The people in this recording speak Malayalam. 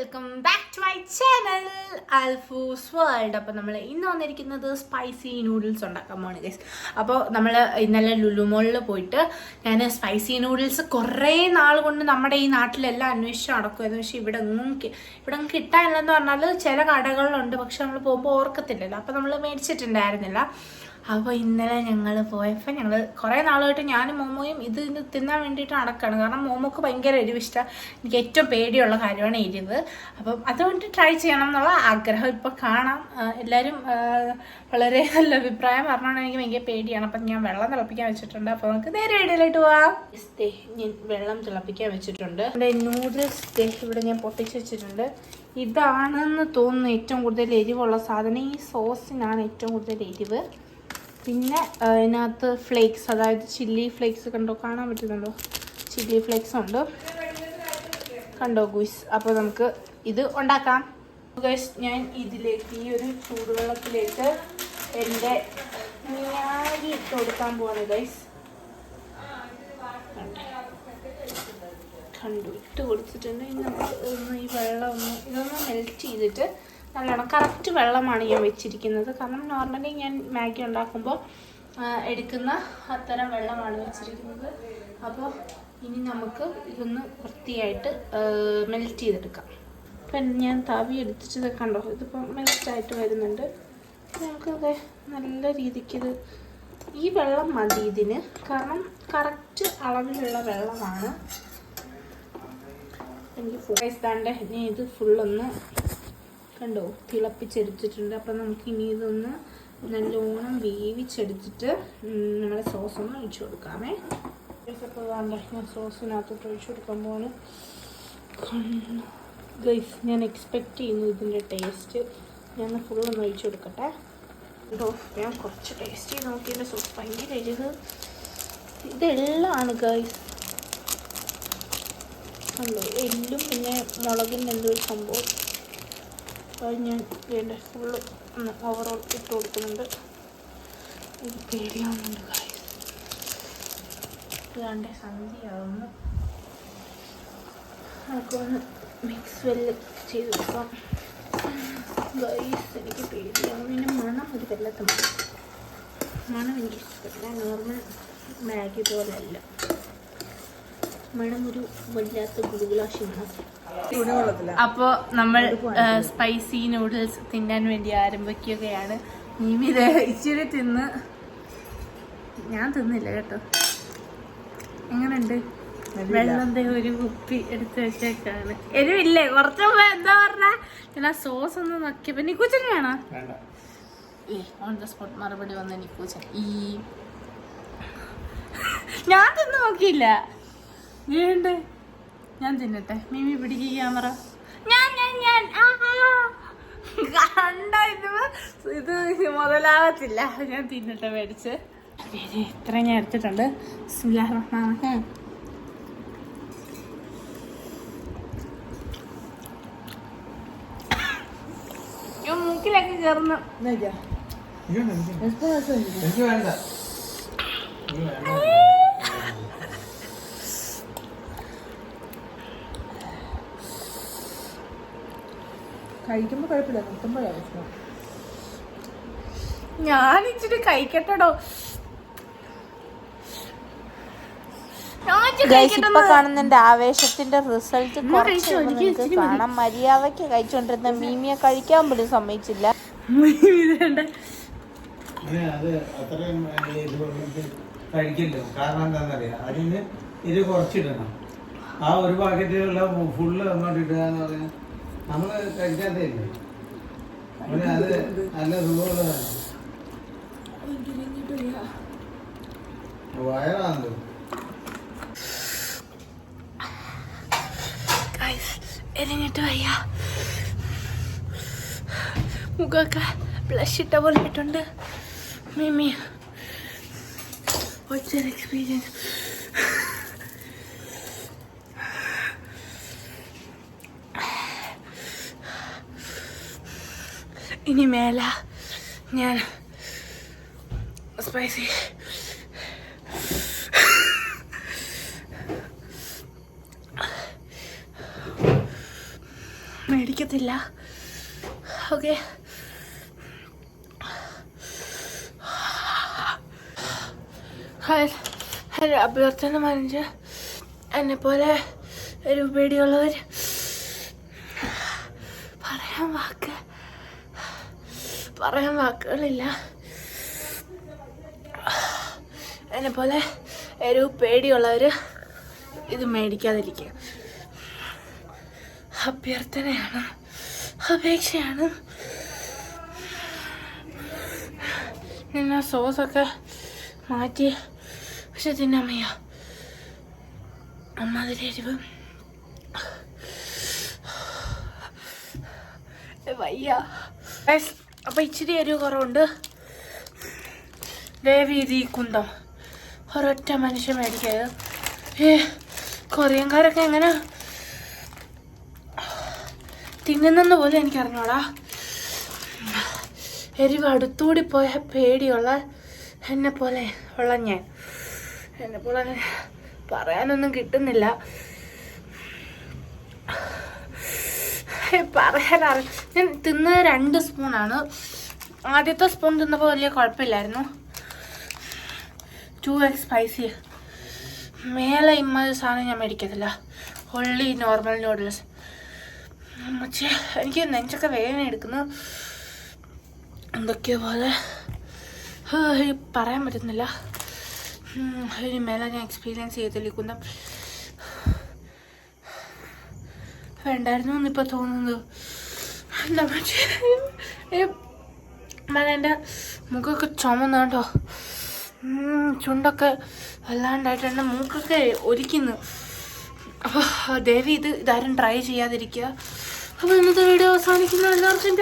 Welcome back to my channel Alfoos world അപ്പോൾ നമ്മൾ ഇന്ന് വന്നിരിക്കുന്നത് സ്പൈസി നൂഡിൽസ് ഉണ്ടാക്കാൻ പോകണം ഗൈസ് അപ്പോൾ നമ്മൾ ഇന്നലെ ലുലുമോളിൽ പോയിട്ട് ഞാൻ സ്പൈസി നൂഡിൽസ് കുറേ നാൾ കൊണ്ട് നമ്മുടെ ഈ നാട്ടിലെല്ലാം അന്വേഷിച്ച് നടക്കുമായിരുന്നു പക്ഷേ ഇവിടെ കി- ഇവിടെ ഒന്നും കിട്ടാനില്ലെന്ന് പറഞ്ഞാൽ ചില കടകളിലുണ്ട്. പക്ഷെ നമ്മൾ പോകുമ്പോൾ ഓർക്കത്തില്ലല്ലോ. അപ്പോൾ നമ്മൾ മേടിച്ചിട്ടുണ്ടായിരുന്നില്ല. അപ്പോൾ ഇന്നലെ ഞങ്ങൾ പോയപ്പോൾ ഞങ്ങൾ കുറേ നാളായിട്ട് ഞാനും മോമോയും ഇത് തിന്നാൻ വേണ്ടിയിട്ട് നടക്കുകയാണ് കാരണം മോമോക്ക് ഭയങ്കര എരിവ് ഇഷ്ടം എനിക്ക് ഏറ്റവും പേടിയുള്ള കാര്യമാണ് എരിവ്. അപ്പം അതുകൊണ്ട് ട്രൈ ചെയ്യണം എന്നുള്ള ആഗ്രഹം ഇപ്പോൾ കാണാം. എല്ലാവരും വളരെ നല്ല അഭിപ്രായം പറഞ്ഞാണ് എനിക്ക് ഭയങ്കര പേടിയാണ്. അപ്പം ഞാൻ വെള്ളം തിളപ്പിക്കാൻ വെച്ചിട്ടുണ്ട്. അപ്പോൾ നമുക്ക് നേരെ വീഡിയോയിലോട്ട് പോവാം. ഞാൻ വെള്ളം തിളപ്പിക്കാൻ വെച്ചിട്ടുണ്ട്. എന്റെ നൂഡിൽസ് ഇവിടെ ഞാൻ പൊട്ടിച്ച് വെച്ചിട്ടുണ്ട്. ഇതാണെന്ന് തോന്നുന്നു ഏറ്റവും കൂടുതൽ എരിവുള്ള സാധനം. ഈ സോസിനാണ് ഏറ്റവും കൂടുതൽ എരിവ്. പിന്നെ അതിനകത്ത് ഫ്ലേക്സ് അതായത് ചില്ലി ഫ്ലേക്സ് കണ്ടോ? കാണാൻ പറ്റുന്നുണ്ടോ? ചില്ലി ഫ്ലേക്സ് ഉണ്ട്. കണ്ടോ ഗുയ്സ് അപ്പോൾ നമുക്ക് ഇത് ഉണ്ടാക്കാം. ഗൈസ് ഞാൻ ഇതിലേക്ക് ഈ ഒരു ചൂടുവെള്ളത്തിലേക്ക് എന്റെ ഞാരി ഇട്ട് കൊടുക്കാൻ പോവാണ് ഗൈസ് കണ്ടു ഇട്ട് കൊടുത്തിട്ടുണ്ട്. ഇനി നമുക്ക് ഒന്ന് ഈ വെള്ളം ഒന്ന് ഇതൊന്ന് മെൽറ്റ് ചെയ്തിട്ട് നല്ലോണം. കറക്റ്റ് വെള്ളമാണ് ഞാൻ വെച്ചിരിക്കുന്നത്. കാരണം നോർമലി ഞാൻ മാഗി ഉണ്ടാക്കുമ്പോൾ എടുക്കുന്ന അത്തരം വെള്ളമാണ് വെച്ചിരിക്കുന്നത്. അപ്പോൾ ഇനി നമുക്ക് ഇതൊന്ന് വൃത്തിയായിട്ട് മെൽറ്റ് ചെയ്തെടുക്കാം. ഇപ്പം ഞാൻ തവി എടുത്തിട്ട് കണ്ടോ? ഇതിപ്പോൾ മെൽറ്റായിട്ട് വരുന്നുണ്ട്. നമുക്കത് നല്ല രീതിക്ക് ഇത് ഈ വെള്ളം മതി ഇതിന്. കാരണം കറക്റ്റ് അളവിലുള്ള വെള്ളമാണ്. എനിക്ക് ഫുൾ താണ്ട് ഇനി ഇത് ഫുള്ളൊന്ന് കണ്ടോ? തിളപ്പിച്ചെടുത്തിട്ടുണ്ട്. അപ്പം നമുക്ക് ഇനി ഇതൊന്ന് നല്ലോണം വേവിച്ചെടുത്തിട്ട് നമ്മുടെ സോസ് ഒന്ന് ഒഴിച്ചു കൊടുക്കാമേ. അപ്പോൾ വേണ്ട ഞാൻ സോസിനകത്തോട്ട് ഒഴിച്ചു കൊടുക്കാൻ ഗൈസ് ഞാൻ എക്സ്പെക്റ്റ് ചെയ്യുന്നു ഇതിന്റെ ടേസ്റ്റ് ഞാൻ ഫുൾ ഒന്ന് ഒഴിച്ചു കൊടുക്കട്ടെ. കേട്ടോ ഞാൻ കുറച്ച് ടേസ്റ്റ് ചെയ്ത് നോക്കിയതിന്റെ സോസ് ഭയങ്കര എരിവ്. ഇതെല്ലാമാണ് ഗൈസ് കണ്ടോ? എല്ലും പിന്നെ മുളകിന്റെ എന്തോ ഒരു സംഭവം. ഞാൻ എന്റെ ഫുള്ള് ഓവറോൾ ഇട്ട് കൊടുക്കുന്നുണ്ട്. ഇത് പേടിയാവുന്നുണ്ട് ഗായ്സ് ഇതാണ്ട് സന്ധ്യയാവുന്നു. നമുക്കൊന്ന് മിക്സ് വെല്ല് ചെയ്ത് കൊടുക്കാം ഗൈസ് എനിക്ക് പേടിയാവും പിന്നെ മണം ഒരു വെള്ളത്തിന് മണം. എനിക്ക് ഇഷ്ടപ്പെട്ടില്ല നോർമൽ മാഗി പോലെയല്ല. വല്ലാത്ത അപ്പോ നമ്മൾ സ്പൈസി നൂഡിൽസ് തിന്നാൻ വേണ്ടി ആരംഭിക്കുകയാണ്. നീമിത് ഇച്ചിരി തിന്ന്. ഞാൻ തിന്നില്ല കേട്ടോ. എങ്ങനെയുണ്ട്? വെള്ളത്തെ ഒരു കുപ്പി എടുത്ത് വെച്ചേക്കാണ്. എരിവില്ലേ കുറച്ച് മുമ്പ് എന്താ പറഞ്ഞ? ഞാൻ സോസ് ഒന്ന് നോക്കിയപ്പോ നിക്കൂച്ചൻ വേണോ? ഏ ഓൺ ദ സ്പോട്ട് മറുപടി വന്ന നിക്കൂച്ചൻ. ഈ ഞാൻ തിന്ന് നോക്കിയില്ല. വീണ്ട് ഞാൻ തിന്നട്ടെ. മിമി പിടിക്കുക ക്യാമറ. ഞാൻ ഞാൻ ഞാൻ. ആഹാ. കണ്ട ഇത് ഇത് മുതലാവത്തില്ല. ഞാൻ തിന്നട്ടെ മേടിച്ച്. ഇത്ര ഞാൻ എടുത്തിട്ടുണ്ട്. ബിസ്മില്ലാഹിർ റഹ്മാനിർ റഹീം. അയ്യോ, മൂക്കിലൊക്കെ കയറുന്ന എനിക്ക് വേണ്ട. ഇത് വേണ്ട. കഴിക്കുമ്പോ കുഴപ്പമില്ല നിർത്തുമ്പോഴാണ് പ്രശ്നം. ഞാൻ ഇച്ചിരി കഴിക്കട്ടെടോ. ഗൈസ് ഇപ്പൊ. കാണുന്നതിന്റെ ആവേശത്തിന്റെ റിസൾട്ട് കുറച്ച് മതി. മര്യാദയ്ക്ക് കഴിച്ചോണ്ടിരുന്ന മീമിയെ കഴിക്കാൻ പോലും സമ്മതിച്ചില്ല. കഴിക്കല്ലോ. കാരണം എന്താണെന്നറിയാം? അതിന് ഇത് കുറച്ചിടണം. ആ ഒരു പാക്കറ്റിലുള്ള ഫുള്ള് അങ്ങോട്ട് ഇടുക എന്ന് പറഞ്ഞാൽ നമ്മൾ കഴിക്കാത്തേ അത് നല്ല സുഖമുള്ളതാണ്. വയറാണല്ലോ. മുഖമൊക്കെ ബ്ലഷ് ഇട്ട പോലെ ഇട്ടുണ്ട് മിമി ഒറ്റൊരു എക്സ്പീരിയൻസ് ഇനി മേല. ഞാൻ സ്പൈസി മേടിക്കത്തില്ല. ഓക്കെ അഭ്യർത്ഥന മനസ്സ് എന്നെപ്പോലെ പോലെ ഒരു പേടിയുള്ളവർ പറയാൻ വാക്ക് പറയാൻ വാക്കുകളില്ല. എന്നെ പോലെ ഒരു പേടിയുള്ളവർ ഇത് മേടിക്കാതിരിക്കുക. അഭ്യർത്ഥനയാണ് അപേക്ഷയാണ്. നിന്ന സോസൊക്കെ മാറ്റി പക്ഷെ തിന്നാൻ വയ്യ അമ്മാതിരി എരിവ്. വയ്യ. അപ്പൊ ഇച്ചിരി എരിവ് കുറവുണ്ട്. ദേവീതി കുന്തം. ഒരൊറ്റ മനുഷ്യൻ മേടിക്കരുത്. ഏ കൊറിയൻകാരൊക്കെ എങ്ങനെ? തിന്നുന്നെന്ന് പോലും എനിക്ക് അറിഞ്ഞോടാ എരിവ് അടുത്തുകൂടി പോയ പേടിയുള്ള എന്നെ പോലെ ഉള്ള ഞാൻ. എന്നെ പോലെ പറയാനൊന്നും കിട്ടുന്നില്ല. പറയാനറി ഞാൻ തിന്നത് രണ്ട് സ്പൂണാണ്. ആദ്യത്തെ സ്പൂൺ തിന്നപ്പോൾ വലിയ കുഴപ്പമില്ലായിരുന്നു. ടു എക്സ് സ്പൈസി മേലെ ഇമ്മ സാധനം ഞാൻ മേടിക്കത്തില്ല. ഒള്ളി നോർമൽ നൂഡിൽസ് എനിക്ക് നെഞ്ചൊക്കെ വേദന എടുക്കുന്നു. എന്തൊക്കെയോ പോലെ. പറയാൻ പറ്റുന്നില്ല. ഇനി മേലെ ഞാൻ എക്സ്പീരിയൻസ് ചെയ്തിരിക്കുന്ന വേണ്ടായിരുന്നു എന്നിപ്പോൾ തോന്നുന്നത് എന്താ മല എന്റെ മുഖമൊക്കെ ചുമന്നുണ്ടോ ചുണ്ടൊക്കെ വല്ലാണ്ടായിട്ട് എന്റെ മൂക്കൊക്കെ ഒരിക്കുന്നു. അപ്പോൾ ദേവി ഇത് ഇതാരും ട്രൈ ചെയ്യാതിരിക്കുക. അപ്പോൾ ഇന്നത്തെ വീഡിയോ അവസാനിക്കുന്നു. എല്ലാവർക്കും